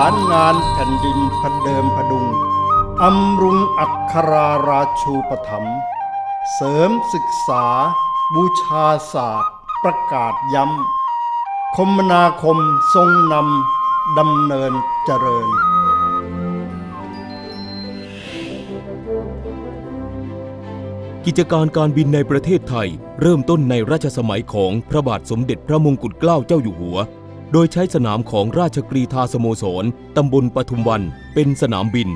ารงานแผ่นดินพันเดิมพดุงอำรุงอักขราราชูปถัมภ์เสริมศึกษา บูชาศาสตร์ ประกาศย้ำ คมนาคมทรงนำดำเนินเจริญ กิจการการบินในประเทศไทย เริ่มต้นในรัชสมัยของพระบาทสมเด็จพระมงกุฎเกล้าเจ้าอยู่หัว โดยใช้สนามของราชกรีธาสโมสรตำบลปทุมวันเป็นสนามบิน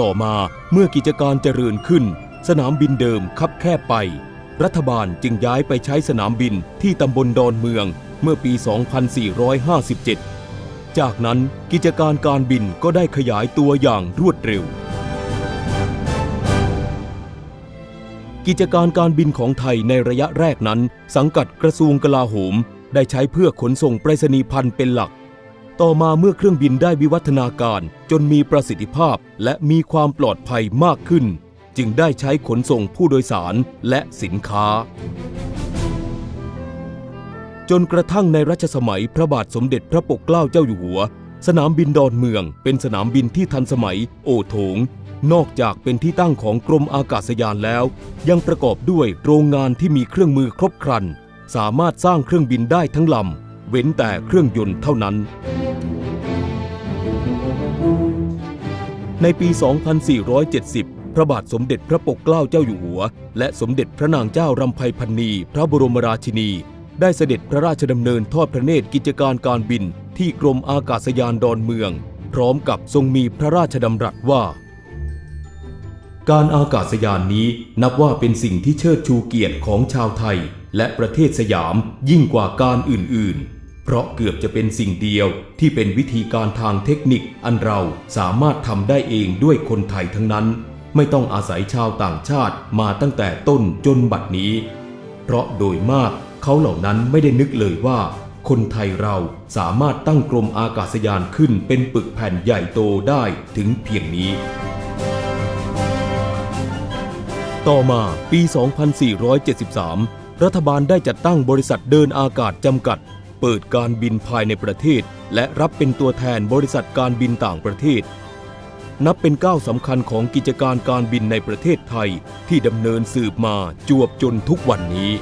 ต่อมาเมื่อกิจการเจริญขึ้น สนามบินเดิมคับแคบไป รัฐบาลจึงย้ายไปใช้สนามบินที่ตำบลดอนเมืองเมื่อปี 2457 จากนั้นกิจการการบินก็ได้ขยายตัวอย่างรวดเร็วกิจการการบินของไทยในระยะแรกนั้น สังกัดกระทรวงกลาโหม ได้ใช้เพื่อขนส่งไปรษณีย์พันธุ์เป็นหลัก ต่อมาเมื่อเครื่องบินได้วิวัฒนาการจนมีประสิทธิภาพและมีความปลอดภัยมากขึ้น จึงได้ใช้ขนส่งผู้โดยสารและสินค้า จนกระทั่งในรัชสมัยพระบาทสมเด็จพระปกเกล้าเจ้าอยู่หัว สนามบินดอนเมือง เป็นสนามบินที่ทันสมัย โอโถงนอกจากเป็นที่ตั้งของกรมอากาศยานแล้ว ยังประกอบด้วยโรงงานที่มีเครื่องมือครบครัน สามารถสร้างเครื่องบินได้ทั้งลำ เว้นแต่เครื่องยนต์เท่านั้น ในปี 2470 พระบาทสมเด็จพระปกเกล้าเจ้าอยู่หัว และสมเด็จพระนางเจ้ารำไพพันนีพระบรมราชินี ได้เสด็จพระราชดำเนินทอดพระเนตรกิจการการบินที่กรมอากาศยานดอนเมือง พร้อมกับทรงมีพระราชดำรัสว่า การอากาศยานนี้นับว่าเป็นสิ่งที่เชิดชูเกียรติของชาวไทย และประเทศสยามยิ่งกว่าการอื่น ๆ เพราะเกือบจะเป็นสิ่งเดียวที่เป็นวิธีการทางเทคนิคอันเราสามารถทำได้เองด้วยคนไทยทั้งนั้น ไม่ต้องอาศัยชาวต่างชาติมาตั้งแต่ต้นจนบัดนี้ เพราะโดยมากเขาเหล่านั้นไม่ได้นึกเลยว่า คนไทยเราสามารถตั้งกรมอากาศยานขึ้นเป็นปึกแผ่นใหญ่โตได้ถึงเพียงนี้ ต่อมาปี 2473 รัฐบาลได้จัดตั้งบริษัทเดินอากาศจำกัด เปิดการบินภายในประเทศ และรับเป็นตัวแทนบริษัทการบินต่างประเทศ นับเป็นก้าวสำคัญของกิจการการบินในประเทศไทยที่ดำเนินสืบมาจวบจนทุกวันนี้